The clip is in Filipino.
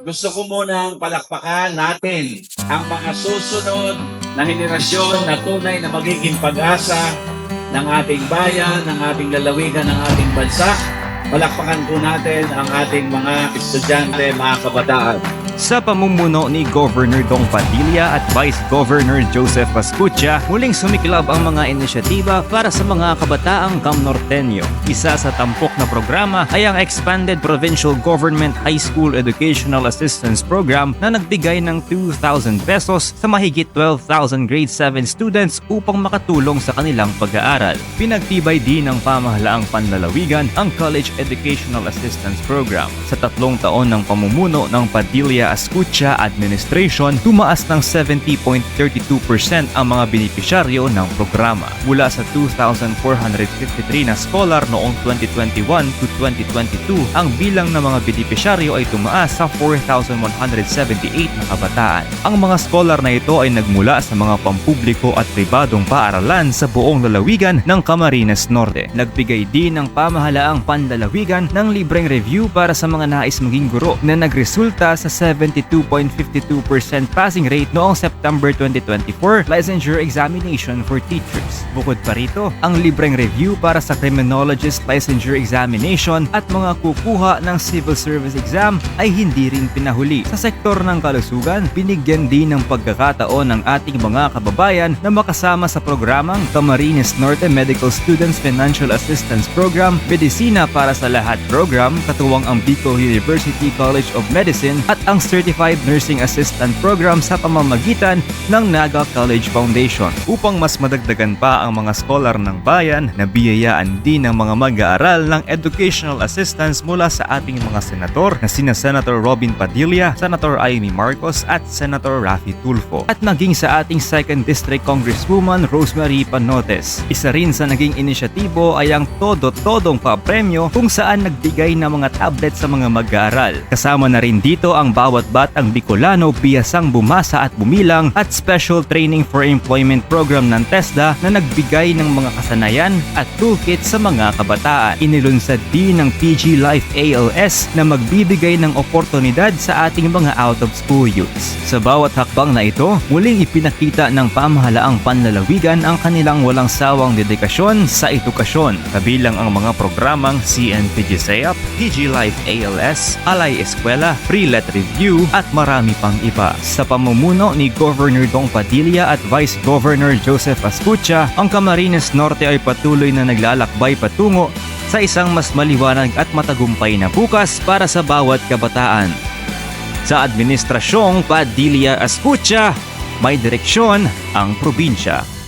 gusto ko munang palakpakan natin ang mga susunod na henerasyon na tunay na magiging pag-asa ng ating bayan, ng ating lalawigan, ng ating bansa. Palakpakan po natin ang ating mga estudyante, mga kabataan. Sa pamumuno ni Governor Dong Padilla at Vice Governor Joseph Pascucha, muling sumiklab ang mga inisyatiba para sa mga kabataang Cam Norteño. Isa sa tampok na programa ay ang Expanded Provincial Government High School Educational Assistance Program na nagbigay ng 2,000 pesos sa mahigit 12,000 grade 7 students upang makatulong sa kanilang pag-aaral. Pinagtibay din ng pamahalaang panlalawigan ang College Educational Assistance Program. Sa tatlong taon ng pamumuno ng Padilla Escucha Administration, tumaas ng 70.32% ang mga benepisyaryo ng programa. Mula sa 2,453 na scholar noong 2021 to 2022, ang bilang ng mga benepisyaryo ay tumaas sa 4,178 na kabataan. Ang mga scholar na ito ay nagmula sa mga pampubliko at pribadong paaralan sa buong lalawigan ng Camarines Norte. Nagbigay din ng pamahalaang panlalawigan ng libreng review para sa mga nais maging guro na nagresulta sa 72.52% passing rate noong September 2024 licensure examination for teachers. Bukod pa rito, ang libreng review para sa criminologist licensure examination at mga kukuha ng civil service exam ay hindi rin pinahuli. Sa sektor ng kalusugan, binigyan din ng pagkakataon ng ating mga kababayan na makasama sa programang Camarines Norte Medical Students Financial Assistance Program, Medisina para sa Lahat Program, katuwang ang Bicol University College of Medicine at ang Certified Nursing Assistant Program sa pamamagitan ng Naga College Foundation. Upang mas madagdagan pa ang mga scholar ng bayan, nabiyayaan din ng mga mag-aaral ng educational assistance mula sa ating mga senador na sina Senator Robin Padilla, Senator Amy Marcos at Senator Raffy Tulfo. At maging sa ating 2nd District Congresswoman Rosemary Panotes. Isa rin sa naging inisyatibo ay ang todo-todong pa-premyo kung saan nagbigay ng mga tablet sa mga mag-aaral. Kasama na rin dito ang bawat batang Bicolano biyasang bumasa at bumilang at Special Training for Employment Program ng TESDA na nagbigay ng mga kasanayan at toolkit sa mga kabataan. Inilunsad din ng PG Life ALS na magbibigay ng oportunidad sa ating mga out-of-school youths. Sa bawat hakbang na ito, muling ipinakita ng pamahalaang panlalawigan ang kanilang walang sawang dedikasyon sa edukasyon, kabilang ang mga programang CNPG SEAP, PG Life ALS, Alay Eskwela, Free Let Review at marami pang iba. Sa pamumuno ni Governor Dong Padilla at Vice Governor Joseph Ascucha, ang Camarines Norte ay patuloy na naglalakbay patungo sa isang mas maliwanag at matagumpay na bukas para sa bawat kabataan. Sa Administrasyong Padilla Ascucha, may direksyon ang probinsya.